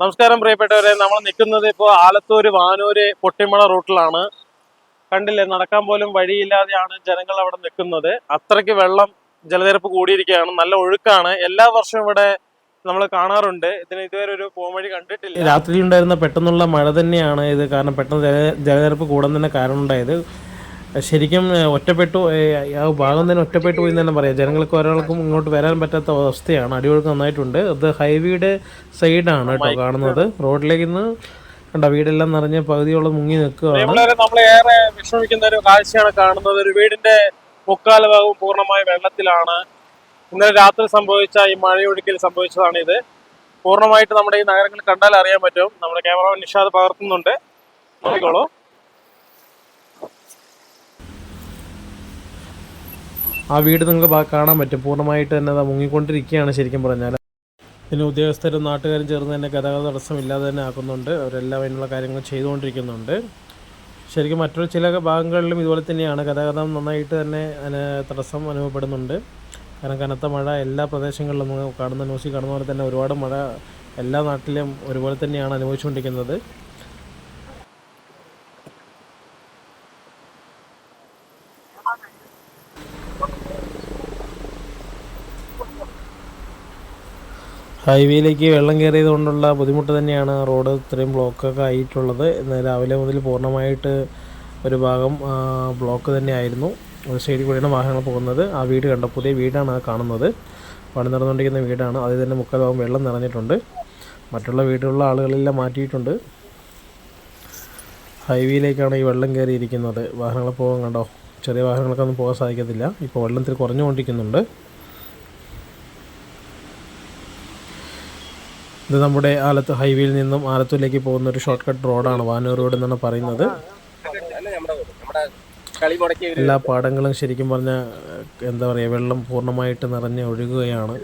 നമസ്കാരം പ്രിയപ്പെട്ടവരെ. നമ്മൾ നിൽക്കുന്നത് ഇപ്പോൾ ആലത്തൂർ വാനൂര് പൊട്ടിമള റൂട്ടിലാണ്. കണ്ടില്ലേ നടക്കാൻ പോലും വഴിയില്ലാതെയാണ് ജനങ്ങൾ അവിടെ നിൽക്കുന്നത്. അത്രയ്ക്ക് വെള്ളം ജലനിരപ്പ് കൂടിയിരിക്കുകയാണ്. നല്ല ഒഴുക്കാണ്. എല്ലാ വർഷവും ഇവിടെ നമ്മൾ കാണാറുണ്ട്. ഇതിന് ഇതുവരെ ഒരു പോംവഴി കണ്ടിട്ടില്ല. രാത്രി ഉണ്ടായിരുന്ന പെട്ടെന്നുള്ള മഴ തന്നെയാണ് ഇത് കാരണം പെട്ടെന്ന് ജല- ജലനിരപ്പ് കൂടാൻ തന്നെ കാരണം ഉണ്ടായത്. ശരിക്കും ഒറ്റപ്പെട്ടു ആ ഭാഗം തന്നെ ഒറ്റപ്പെട്ടു പോയി എന്ന് തന്നെ പറയാം. ജനങ്ങൾക്ക് ഒരാൾക്കും ഇങ്ങോട്ട് വരാൻ പറ്റാത്ത അവസ്ഥയാണ്. അടിയൊഴുക്ക് നന്നായിട്ടുണ്ട്. അത് ഹൈവേയുടെ സൈഡാണ് കേട്ടോ കാണുന്നത്. റോഡിലേക്ക് ഇന്ന് കണ്ട വീടെല്ലാം നിറഞ്ഞ പകുതിയോളം മുങ്ങി നിൽക്കുകയാണ്. നമ്മളേറെ വിഷമിക്കുന്ന ഒരു കാഴ്ചയാണ് കാണുന്നത്. ഒരു വീടിന്റെ മുക്കാല ഭാഗവും പൂർണമായി വെള്ളത്തിലാണ്. ഇന്നലെ രാത്രി സംഭവിച്ച ഈ മഴയൊഴുക്കിൽ സംഭവിച്ചതാണ് ഇത്. പൂർണമായിട്ട് നമ്മുടെ ഈ നഗരങ്ങൾ കണ്ടാൽ അറിയാൻ പറ്റും. നമ്മുടെ ക്യാമറമാൻ നിഷാദ് പകർത്തുന്നുണ്ട്. നോക്കിക്കോളൂ. ആ വീട് നിങ്ങൾക്ക് കാണാൻ പറ്റും. പൂർണമായിട്ട് തന്നെ അത് മുങ്ങിക്കൊണ്ടിരിക്കുകയാണ് ശരിക്കും പറഞ്ഞാൽ പിന്നെ ഉദ്യോഗസ്ഥരും നാട്ടുകാരും ചേർന്ന് തന്നെ ഗതാഗത തടസ്സം ഇല്ലാതെ തന്നെ ആക്കുന്നുണ്ട്. അവരെല്ലാം അതിനുള്ള കാര്യങ്ങൾ ചെയ്തുകൊണ്ടിരിക്കുന്നുണ്ട്. ശരിക്കും മറ്റൊരു ചില ഭാഗങ്ങളിലും ഇതുപോലെ തന്നെയാണ്. ഗതാഗതം നന്നായിട്ട് തന്നെ തടസ്സം അനുഭവപ്പെടുന്നുണ്ട്. കാരണം കനത്ത മഴ എല്ലാ പ്രദേശങ്ങളിലും കാണുന്ന ന്യൂസിൽ കാണുന്ന പോലെ തന്നെ ഒരുപാട് മഴ എല്ലാ നാട്ടിലും ഒരുപോലെ തന്നെയാണ് അനുഭവിച്ചുകൊണ്ടിരിക്കുന്നത്. ഹൈവേയിലേക്ക് വെള്ളം കയറിയത് കൊണ്ടുള്ള ബുദ്ധിമുട്ട് തന്നെയാണ് റോഡ് ഇത്രയും ബ്ലോക്കൊക്കെ ആയിട്ടുള്ളത്. ഇന്ന് രാവിലെ മുതൽ പൂർണമായിട്ട് ഒരു ഭാഗം ബ്ലോക്ക് തന്നെയായിരുന്നു ഒരു സൈഡിൽ കൂടിയാണ് വാഹനങ്ങൾ പോകുന്നത്. ആ വീട് കണ്ട പുതിയ വീടാണ് കാണുന്നത്. പണി നടന്നുകൊണ്ടിരിക്കുന്ന വീടാണ്. അതിൽ തന്നെ മുക്കാൽ ഭാഗം വെള്ളം നിറഞ്ഞിട്ടുണ്ട്. മറ്റുള്ള വീട്ടിലുള്ള ആളുകളെല്ലാം മാറ്റിയിട്ടുണ്ട്. ഹൈവേയിലേക്കാണ് ഈ വെള്ളം കയറിയിരിക്കുന്നത്. വാഹനങ്ങൾ പോകാൻ കണ്ടോ? ചെറിയ വാഹനങ്ങൾക്കൊന്നും പോകാൻ സാധിക്കത്തില്ല. ഇപ്പോൾ വെള്ളത്തിൽ കുറഞ്ഞുകൊണ്ടിരിക്കുന്നുണ്ട്. ഇത് നമ്മുടെ ആലത്ത് ഹൈവേയിൽ നിന്നും ആലത്തൂരിലേക്ക് പോകുന്ന ഒരു ഷോർട്ട് കട്ട് റോഡാണ് വാനൂർ റോഡ് എന്നാണ് പറയുന്നത്. എല്ലാ പാടങ്ങളും ശരിക്കും പറഞ്ഞാൽ എന്താ പറയുക വെള്ളം പൂർണമായിട്ട് നിറഞ്ഞ് ഒഴുകുകയാണ്.